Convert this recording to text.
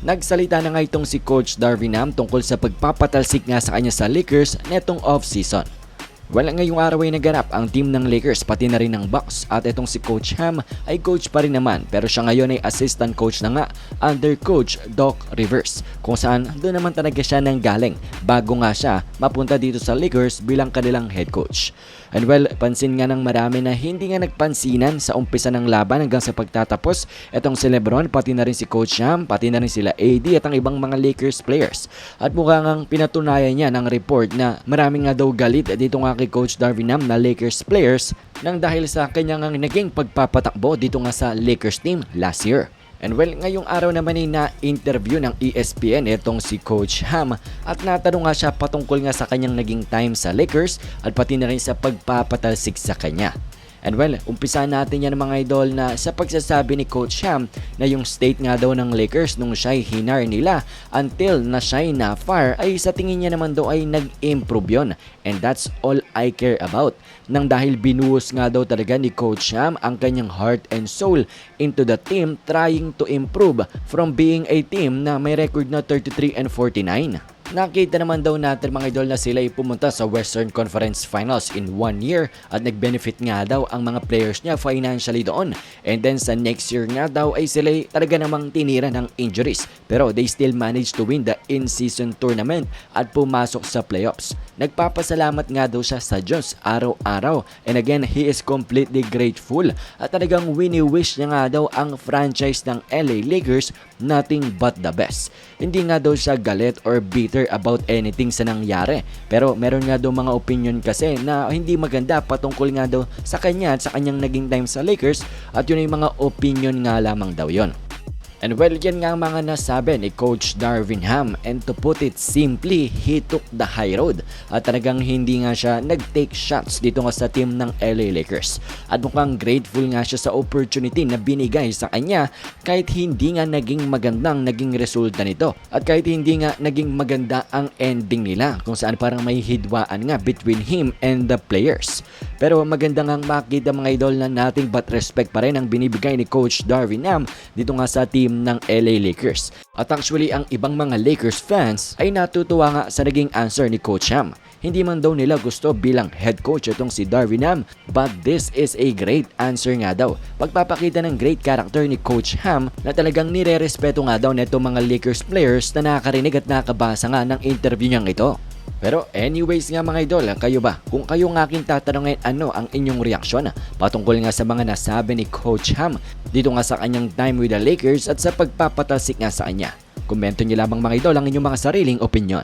Nagsalita na nga itong si Coach Darvin Ham tungkol sa pagpapatalsik nga sa kanya sa Lakers netong off-season. Well, ngayong araw ay naganap ang team ng Lakers pati na rin ng Bucks at itong si Coach Ham ay coach pa rin naman pero siya ngayon ay assistant coach na nga under Coach Doc Rivers kung saan doon naman talaga siya nang galing bago nga siya mapunta dito sa Lakers bilang kanilang head coach. And well, pansin nga ng marami na hindi nga nagpansinan sa umpisa ng laban hanggang sa pagtatapos itong si Lebron pati na rin si Coach Ham pati na rin sila AD at ang ibang mga Lakers players. At mukha ngang pinatunayan niya ng report na marami nga daw galit dito nga kay Coach Darvin Ham na Lakers players nang dahil sa kanyang naging pagpapatakbo dito nga sa Lakers team last year. And well, ngayong araw naman ay na-interview ng ESPN itong si Coach Ham at natanong nga siya patungkol nga sa kanyang naging time sa Lakers at pati na rin sa pagpapatalsik sa kanya. And well, umpisa natin yan mga idol na sa pagsasabi ni Coach Ham na yung state nga daw ng Lakers nung siya'y hinar nila until na siya'y na-fire ay sa tingin niya naman daw ay nag-improve yun. And that's all I care about. Nang dahil binuhos nga daw talaga ni Coach Ham ang kanyang heart and soul into the team trying to improve from being a team na may record na 33 and 49. Nakita naman daw natin mga idol na sila ay pumunta sa Western Conference Finals in one year at nag-benefit nga daw ang mga players niya financially doon. And then sa next year nga daw ay sila talaga namang tinira ng injuries. Pero they still managed to win the in-season tournament at pumasok sa playoffs. Nagpapasalamat nga daw siya sa Diyos araw-araw. And again, he is completely grateful at talagang wini-wish niya nga daw ang franchise ng LA Lakers nothing but the best. Hindi nga daw siya galit or bitter about anything sa nangyari. Pero meron nga daw mga opinion kasi na hindi maganda patungkol nga daw sa kanya at sa kanyang naging time sa Lakers at yun ay mga opinion nga lamang daw yon. And well, yan nga mga nasabi ni Coach Darvin Ham and to put it simply, he took the high road at talagang hindi nga siya nag-take shots dito nga sa team ng LA Lakers. At mukhang grateful nga siya sa opportunity na binigay sa kanya kahit hindi nga naging magandang naging resulta nito at kahit hindi nga naging maganda ang ending nila kung saan parang may hidwaan nga between him and the players. Pero maganda nga makita mga idol na nating but respect pa rin ang binibigay ni Coach Darvin Ham dito nga sa team ng LA Lakers. At actually ang ibang mga Lakers fans ay natutuwa nga sa naging answer ni Coach Ham. Hindi man daw nila gusto bilang head coach itong si Darvin Ham but this is a great answer nga daw. Pagpapakita ng great character ni Coach Ham na talagang nire-respeto nga daw neto mga Lakers players na nakakarinig at nakabasa nga ng interview niyang ito. Pero anyways nga mga idol, kayo ba? Kung kayo ng aking tatanungin ano ang inyong reaksyon patungkol nga sa mga nasabi ni Coach Ham dito nga sa kanyang time with the Lakers at sa pagpapatalsik nga sa kanya. Komento niyo lamang mga idol ang inyong mga sariling opinion.